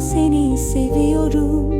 seni seviyorum.